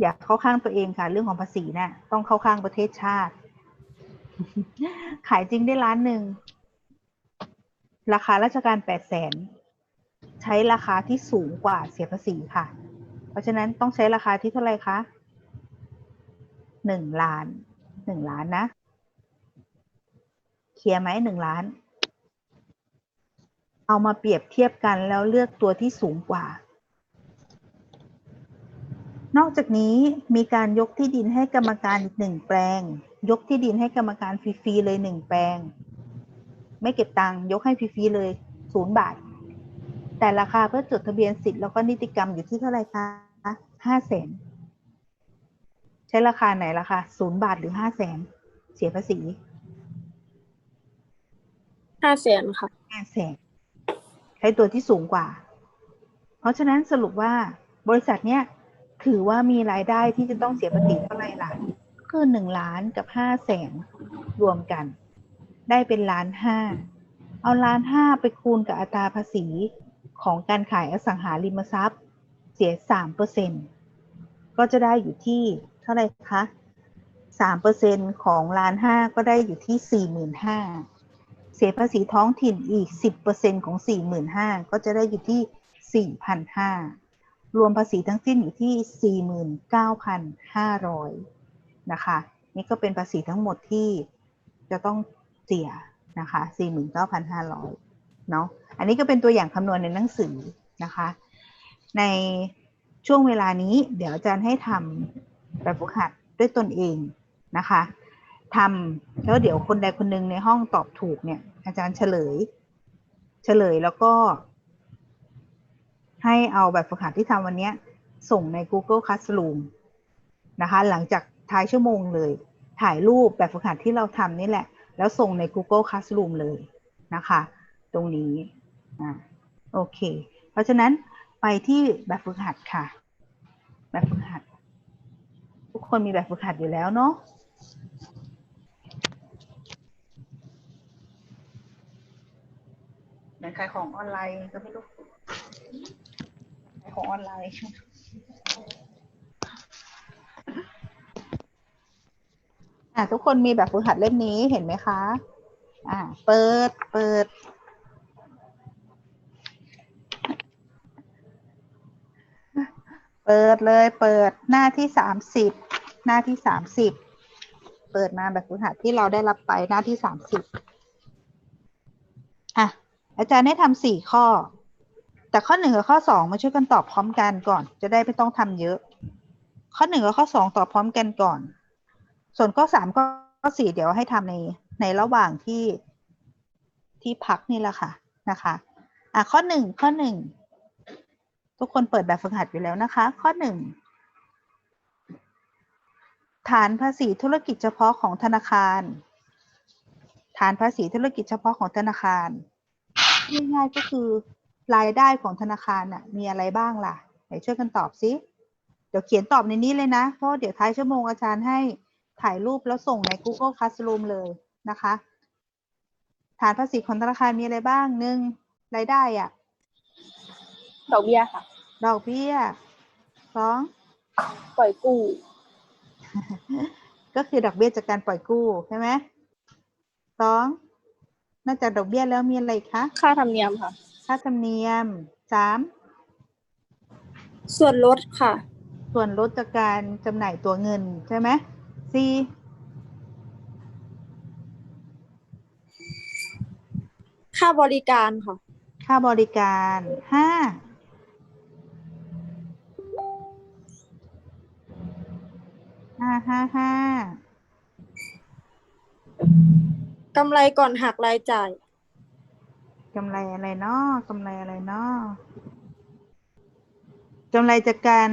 อย่าเข้าข้างตัวเองค่ะ เรื่องของภาษีน่ะต้องเข้าข้างประเทศชาติ ขายจริงได้ล้านหนึ่ง ราคาราชการแปดแสนใช้ราคาที่สูงกว่าเสียภาษีค่ะ เพราะฉะนั้นต้องใช้ราคาที่เท่าไหร่คะหนึ่งล้านหนึ่งล้านนะ เคลียร์ไหมหนึ่งล้าน เอามาเปรียบเทียบกันแล้วเลือกตัวที่สูงกว่า นอกจากนี้มีการยกที่ดินให้กรรมการอีกหนึ่งแปลง ยกที่ดินให้กรรมการฟรีๆเลยหนึ่งแปลง ไม่เก็บตังค์ยกให้ฟรีๆเลยศูนย์บาท แต่ราคาเพื่อจดทะเบียนสิทธิ์แล้วก็นิติกรรมอยู่ที่เท่าไหร่คะห้าแสนใช้ราคาไหนราคาศูนย์บาทหรือห้าแสนเสียภาษีห้าแสนค่ะห้าแสนใช้ตัวที่สูงกว่า เพราะฉะนั้นสรุปว่าบริษัทเนี้ย ถือว่ามีรายได้ที่จะต้องเสียภาษีเท่าไหร่ล่ะคือหนึ่งล้านกับห้าแสนรวมกัน ได้เป็นล้านห้าเอาล้านห้าไปคูณกับอัตราภาษีของการขายอสังหาริมทรัพย์ เสียสามเปอร์เซ็นก็จะได้อยู่ที่เท่าไหร่คะสามเปอร์เซ็นของล้านห้าก็ได้อยู่ที่สี่หมื่นห้าเสียภาษีท้องถิ่นอีก10%ของ45,000ก็จะได้อยู่ที่4,500 รวมภาษีทั้งสิ้นอยู่ที่ 49,500 นะคะ นี่ก็เป็นภาษีทั้งหมดที่จะต้องเสียนะคะ 49,500 เนาะ อันนี้ก็เป็นตัวอย่างคำนวณในหนังสือนะคะ ในช่วงเวลานี้เดี๋ยวอาจารย์ให้ทำแบบฝึกหัดด้วยตนเองนะคะทำแล้วเดี๋ยวคนใดคนหนึ่งในห้องตอบถูกเนี่ย อาจารย์เฉลย เฉลยแล้วก็ ให้เอาแบบฝึกหัดที่ทำวันนี้ส่งใน Google Classroom นะคะ หลังจากท้ายชั่วโมงเลย ถ่ายรูปแบบฝึกหัดที่เราทำนี่แหละ แล้วส่งใน Google Classroom เลยนะคะ ตรงนี้อ่าโอเค เพราะฉะนั้นไปที่แบบฝึกหัดค่ะ แบบฝึกหัด ทุกคนมีแบบฝึกหัดอยู่แล้วเนาะเหมือนขายของออนไลน์ก็ไม่รู้ ของออนไลน์อะทุกคนมีแบบฝึกหัดเล่มนี้เห็นไหมคะ อ่า เปิด เปิด เปิดเลย เปิดหน้าที่สามสิบ หน้าที่สามสิบ เปิดมาแบบฝึกหัดที่เราได้รับไปหน้าที่สามสิบ อะ อาจารย์ให้ทำสี่ข้อ แต่ข้อหนึ่งกับข้อสองมาช่วยกันตอบพร้อมกันก่อน จะได้ไม่ต้องทำเยอะ ข้อหนึ่งกับข้อสองตอบพร้อมกันก่อน ส่วนข้อสามก็ข้อสี่เดี๋ยวให้ทำในในระหว่างที่ที่พักนี่แหละค่ะนะคะอะข้อหนึ่งข้อหนึ่งทุกคนเปิดแบบฝึกหัดอยู่แล้วนะคะ ข้อหนึ่งฐานภาษีธุรกิจเฉพาะของธนาคาร ฐานภาษีธุรกิจเฉพาะของธนาคารง่ายๆก็คือ รายได้ของธนาคารน่ะมีอะไรบ้างล่ะไหนช่วยกันตอบซิเดี๋ยวเขียนตอบในนี้เลยนะ เพราะว่าเดี๋ยวท้ายชั่วโมงอาจารย์ให้ถ่ายรูปแล้วส่งใน Google Classroom เลยนะคะ ฐานภาษีของธนาคารมีอะไรบ้างหนึ่งรายได้อะดอกเบี้ยค่ะ ดอกเบี้ยสองปล่อยกู้ ก็คือดอกเบี้ยจากการปล่อยกู้ใช่ไหมสองนอกจากดอกเบี้ยแล้วมีอะไรอีกคะ ค่าธรรมเนียมค่ะ ค่าธรรมเนียมสามส่วนลดค่ะ ส่วนลดจากการจำหน่ายตัวเงินใช่ไหมสี่ค่าบริการค่ะ ค่าบริการห้าห้าห้าห้ากำไรก่อนหักรายจ่าย กำไรอะไรเนาะกำไรอะไรเนาะกำไรจากการ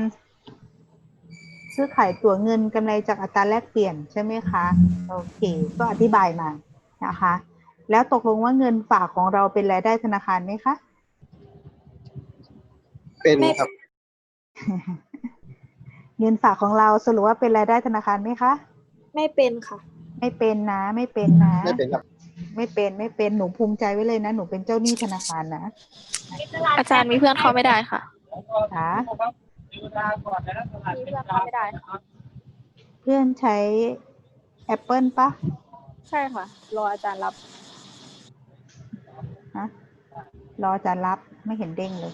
ซื้อขายตั๋วเงินกำไรจากอัตราแลกเปลี่ยนใช่ไหมคะ โอเค ก็อธิบายมานะคะ แล้วตกลงว่าเงินฝากของเราเป็นรายได้ธนาคารไหมคะ เป็นไม่ครับ เงินฝากของเราสรุปว่าเป็นรายได้ธนาคารไหมคะ ไม่เป็นค่ะ ไม่เป็นนะ ไม่เป็นนะ ไม่เป็นครับ ไม่เป็นไม่เป็นหนูภูมิใจไว้เลยนะ หนูเป็นเจ้าหนี้ธนาคารนะอาจารย์มีเพื่อนเข้าไม่ได้ค่ะค่ะมีเพื่อนเข้าไม่ได้ค่ะเพื่อนใช้ Apple ปะใช่ค่ะ รออาจารย์รับฮะรออาจารย์รับไม่เห็นเด้งเลย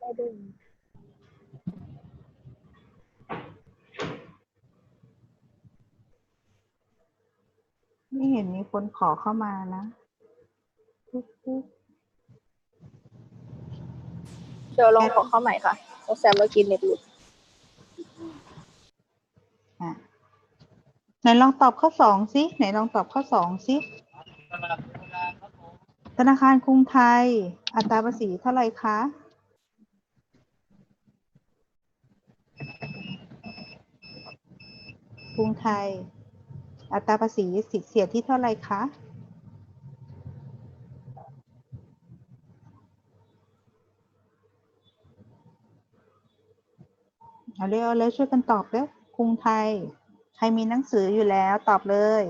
ได้ดึง ไม่เห็นมีคนขอเข้ามานะปุ๊บปุ๊บเดี๋ยวลองขอเข้าใหม่ค่ะโอแซมเมื่อกี้เน็ตหลุดอะไหนลองตอบข้อสองสิไหนลองตอบข้อสองสิธนาคารกรุงไทย อัตราภาษีเท่าไหร่คะกรุงไทย อัตราภาษีสิทธิเสียที่เท่าไรคะเอาเร็วเอาเลยช่วยกันตอบเร็วกรุงไทย ใครมีหนังสืออยู่แล้วตอบเลย